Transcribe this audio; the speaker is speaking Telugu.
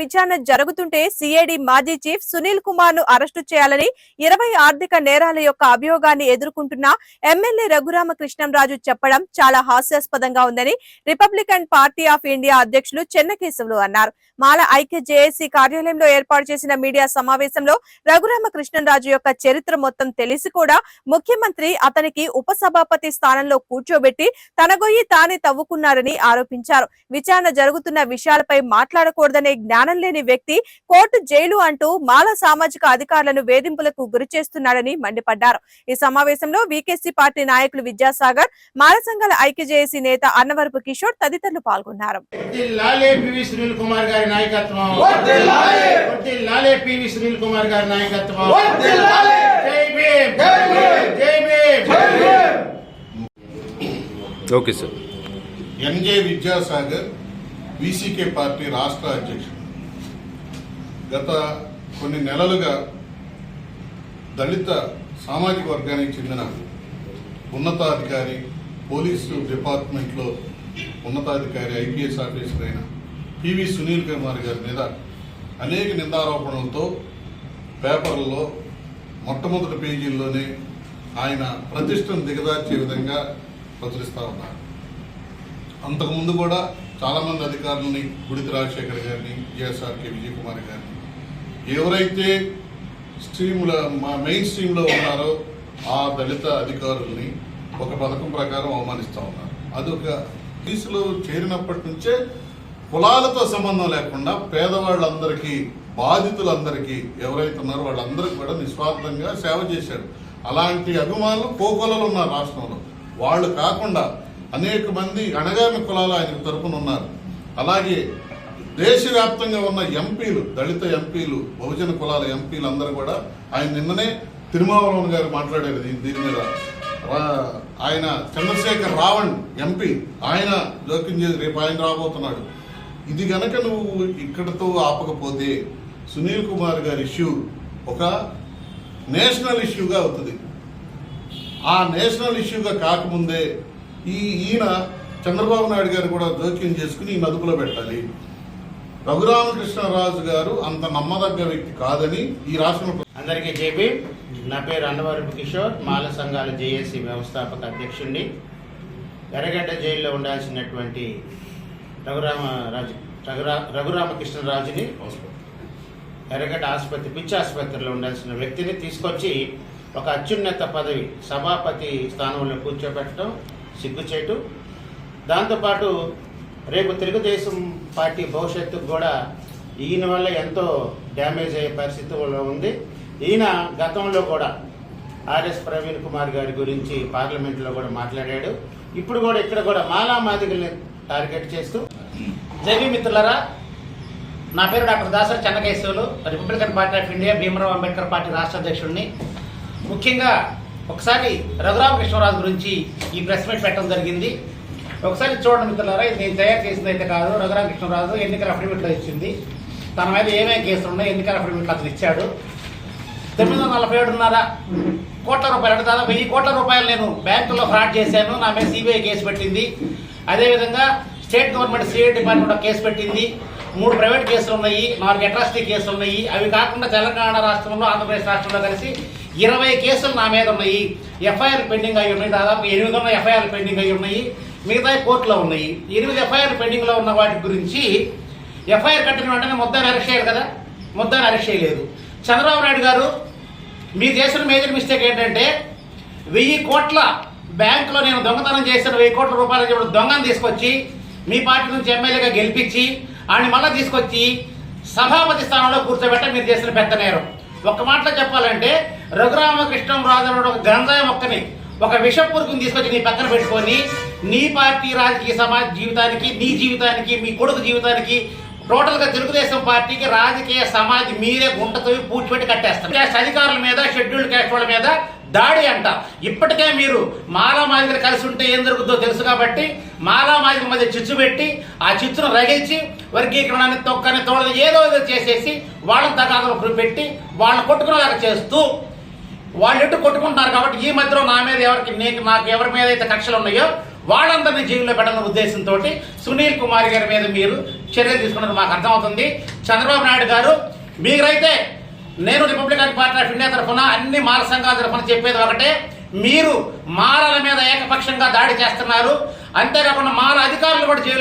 విచారణ జరుగుతుంటే సిఐడి మాజీ చీఫ్ సునీల్ కుమార్ను అరెస్టు చేయాలని ఇరవై ఆర్థిక నేరాల యొక్క అభియోగాన్ని ఎదుర్కొంటున్న ఎమ్మెల్యే రఘురామకృష్ణంరాజు చెప్పడం చాలా హాస్యాస్పదంగా ఉందని రిపబ్లికన్ పార్టీ ఆఫ్ ఇండియా అధ్యక్షులు చెన్నకేశవులు అన్నారు. మాల ఐక్య జేఏసీ కార్యాలయంలో ఏర్పాటు చేసిన మీడియా సమావేశంలో రఘురామకృష్ణంరాజు యొక్క చరిత్ర మొత్తం తెలిసి కూడా ముఖ్యమంత్రి అతనికి ఉపసభాపతి స్థానంలో కూర్చోబెట్టి తన గొయ్యి తానే తవ్వుకున్నారని ఆరోపించారు. విచారణ జరుగుతున్న విషయాలపై మాట్లాడకూడదనే జ్ఞానం లేని వ్యక్తి కోర్టు జైలు అంటూ మాల సామాజిక అధికారులను వేధింపులకు గురి చేస్తున్నాడని మండిపడ్డారు. ఈ సమావేశంలో వికేసీ పార్టీ నాయకులు విద్యాసాగర్ మాల సంఘాల ఐక్య జేఏసీ నేత అన్నవరపు కిషోర్ తదితరులు పాల్గొన్నారు. లాలే పివి సునీల్ కుమార్ గారి నాయకత్వం. లాలే! పివి సునీల్ కుమార్ గారి నాయకత్వం. జై భీమ్! జై Bhim! Okay sir. NJ Vidyasagar VCK party రాష్ట్ర అధ్యక్షుడు. గత కొన్ని నెలలుగా దళిత సామాజిక వర్గానికి చెందిన ఉన్నతాధికారి పోలీసు డిపార్ట్మెంట్లో ఉన్నతాధికారి ఐపీఎస్ ఆఫీసర్ అయిన పివి సునీల్ కుమార్ గారి మీద అనేక నిందారోపణలతో పేపర్లలో మొట్టమొదటి పేజీల్లోనే ఆయన ప్రతిష్టను దిగదార్చే విధంగా ప్రచురిస్తా ఉన్నారు. అంతకుముందు కూడా చాలామంది అధికారులని గుడితి రాజశేఖర్ గారిని జిఎస్ఆర్కే విజయ్ కుమార్ గారిని. ఎవరైతే స్ట్రీమ్ల మా మెయిన్ స్ట్రీమ్లో ఉన్నారో ఆ దళిత అధికారుల్ని ఒక పథకం ప్రకారం అవమానిస్తూ ఉన్నారు. అదొక కేసులో చేరినప్పటి నుంచే కులాలతో సంబంధం లేకుండా పేదవాళ్ళందరికీ బాధితులందరికీ ఎవరైతే ఉన్నారో వాళ్ళందరికీ కూడా నిస్వార్థంగా సేవ చేశాడు అలాంటి అభిమానులు కోకొలలు ఉన్నారు రాష్ట్రంలో. వాళ్ళు కాకుండా అనేక మంది అణగామి కులాలు ఆయన తరపున ఉన్నారు. అలాగే దేశవ్యాప్తంగా ఉన్న ఎంపీలు దళిత ఎంపీలు బహుజన కులాల ఎంపీలు అందరూ కూడా ఆయన నిన్ననే తిరుమావళవన్ గారు మాట్లాడారు దీని దీని మీద. రా- ఆయన చంద్రశేఖర్ రావణ్ ఎంపీ ఆయన జోక్యం చేసి రేపు ఆయన రాబోతున్నాడు. ఇది గనక నువ్వు ఇక్కడతో ఆపకపోతే సునీల్ కుమార్ గారి ఇష్యూ ఒక నేషనల్ ఇష్యూగా అవుతుంది. ఆ నేషనల్ ఇష్యూగా కాకముందే ఈ ఈయన చంద్రబాబు నాయుడు గారు కూడా జోక్యం చేసుకుని ఈ నదుపులో పెట్టాలి. రఘురామకృష్ణరాజు గారు అంత నమ్మదగ్గ వ్యక్తి కాదని ఈ రాష్ట్రంలో అందరికీ జేబీ. నా పేరు అన్నవరపు కిషోర్. మాల సంఘాల జేఏసీ వ్యవస్థాపక అధ్యక్షుడిని ఎర్రగడ్డ జైల్లో ఉండాల్సినటువంటి రఘురామ రాజు రఘురా రఘురామకృష్ణరాజుని ఎర్రగడ్డ ఆసుపత్రి పిచ్చి ఆసుపత్రిలో ఉండాల్సిన వ్యక్తిని తీసుకొచ్చి ఒక అత్యున్నత పదవి సభాపతి స్థానంలో కూర్చోబెట్టడం సిగ్గుచేటు. దాంతోపాటు రేపు తెలుగుదేశం పార్టీ భవిష్యత్తుకు కూడా ఈయన వల్ల ఎంతో డ్యామేజ్ అయ్యే పరిస్థితిలో ఉంది. ఈయన గతంలో కూడా ఆర్ఎస్ ప్రవీణ్ కుమార్ గారి గురించి పార్లమెంట్లో కూడా మాట్లాడాడు. ఇప్పుడు కూడా ఇక్కడ కూడా మాలా మాదిగల్ని టార్గెట్ చేస్తూ. జవి మిత్రులరా నా పేరు doctor Dasari Chennakeswarulu Republican Party of India Bhimrao Ambedkar party రాష్ట్ర అధ్యక్షుడిని. ముఖ్యంగా ఒకసారి రఘురామకృష్ణరాజు గురించి ఈ ప్రెస్ మీట్ పెట్టడం జరిగింది. ఒకసారి చూడండి మిత్రులారా ఇది నేను తయారు చేసింది అయితే కాదు రఘురామకృష్ణరాజు ఎన్నికల అఫిడవిట్లో ఇచ్చింది. తన మీద ఏమేమి కేసులు ఉన్నాయి ఎన్నికల అఫిడవిట్లు అతను ఇచ్చాడు. తొమ్మిది వందల నలభై ఏడున్నర కోట్ల రూపాయలు అంటే దాదాపు వెయ్యి కోట్ల రూపాయలు నేను బ్యాంకులో ఫ్రాడ్ చేశాను నా మీద సిబిఐ కేసు పెట్టింది. అదేవిధంగా స్టేట్ గవర్నమెంట్ సిఐ డిపార్ట్మెంట్ ఒక కేసు పెట్టింది. మూడు ప్రైవేట్ కేసులు ఉన్నాయి నాలుగు అట్రాసిటీ కేసులు ఉన్నాయి. అవి కాకుండా తెలంగాణ రాష్ట్రంలో ఆంధ్రప్రదేశ్ రాష్ట్రంలో కలిసి ఇరవై కేసులు నా మీద ఉన్నాయి. ఎఫ్ఐఆర్ పెండింగ్ అయి ఉన్నాయి. దాదాపు ఎనిమిది ఉన్న ఎఫ్ఐఆర్ పెండింగ్ అయి ఉన్నాయి. మిగతా కోర్టులో ఉన్నాయి. ఎనిమిది ఎఫ్ఐఆర్ పెండింగ్లో ఉన్న వాటి గురించి ఎఫ్ఐఆర్ కట్టిన వెంటనే ముద్దాన్ని అరెస్ట్ చేయాలి కదా? ముద్దాన్ని అరెస్ట్ చేయలేదు. చంద్రబాబు నాయుడు గారు మీ చేసిన మేజర్ మిస్టేక్ ఏంటంటే వెయ్యి కోట్ల బ్యాంకులో నేను దొంగతనం చేసిన వెయ్యి కోట్ల రూపాయలు చెప్పిన దొంగను తీసుకొచ్చి మీ పార్టీ నుంచి ఎమ్మెల్యేగా గెలిపించి ఆయన మళ్ళీ తీసుకొచ్చి సభాపతి స్థానంలో కూర్చోబెట్ట మీరు చేసిన పెద్ద నేరం. ఒక్క మాటలో చెప్పాలంటే రఘురామకృష్ణం రాజు ఒక గంజాయి మొక్కని ఒక విష పురుగుని తీసుకొచ్చి నీ పక్కన పెట్టుకొని నీ పార్టీ రాజకీయ సమాజ జీవితానికి నీ జీవితానికి మీ కొడుకు జీవితానికి టోటల్గా తెలుగుదేశం పార్టీకి రాజకీయ సమాజ్ మీరే గుంటతో పూడ్చిపెట్టి కట్టేస్తారు. క్యాస్ట్ అధికారుల మీద షెడ్యూల్డ్ క్యాస్ట్ వాళ్ళ మీద దాడి అంట. ఇప్పటికే మీరు మాలా మాదిగలు కలిసి ఉంటే ఏం జరుగుతుందో తెలుసు కాబట్టి మాలా మాదిగల మధ్య చిచ్చు పెట్టి ఆ చిచ్చును రగిల్చి వర్గీకరణాన్ని తొక్కని తోడని ఏదో ఏదో చేసేసి వాళ్ళని తగాదలు పెట్టి వాళ్ళని కొట్టుకునేలాగా చేస్తూ వాళ్ళు ఎటు కొట్టుకుంటున్నారు కాబట్టి ఈ మధ్యలో నా మీద ఎవరికి నీకు నాకు ఎవరి మీద అయితే కక్షలు ఉన్నాయో వాళ్ళందరినీ జీవిలో పెట్టాలన్న ఉద్దేశంతో సునీల్ కుమార్ గారి మీద మీరు చర్యలు తీసుకున్నది మాకు అర్థమవుతుంది. చంద్రబాబు నాయుడు గారు మీరైతే నేను రిపబ్లికన్ పార్టీ ఆఫ్ ఇండియా తరఫున అన్ని మాల సంఘాల తరఫున చెప్పేది ఒకటే మీరు మాలల మీద ఏకపక్షంగా దాడి చేస్తున్నారు. అంతేకాకుండా మాల అధికారులు కూడా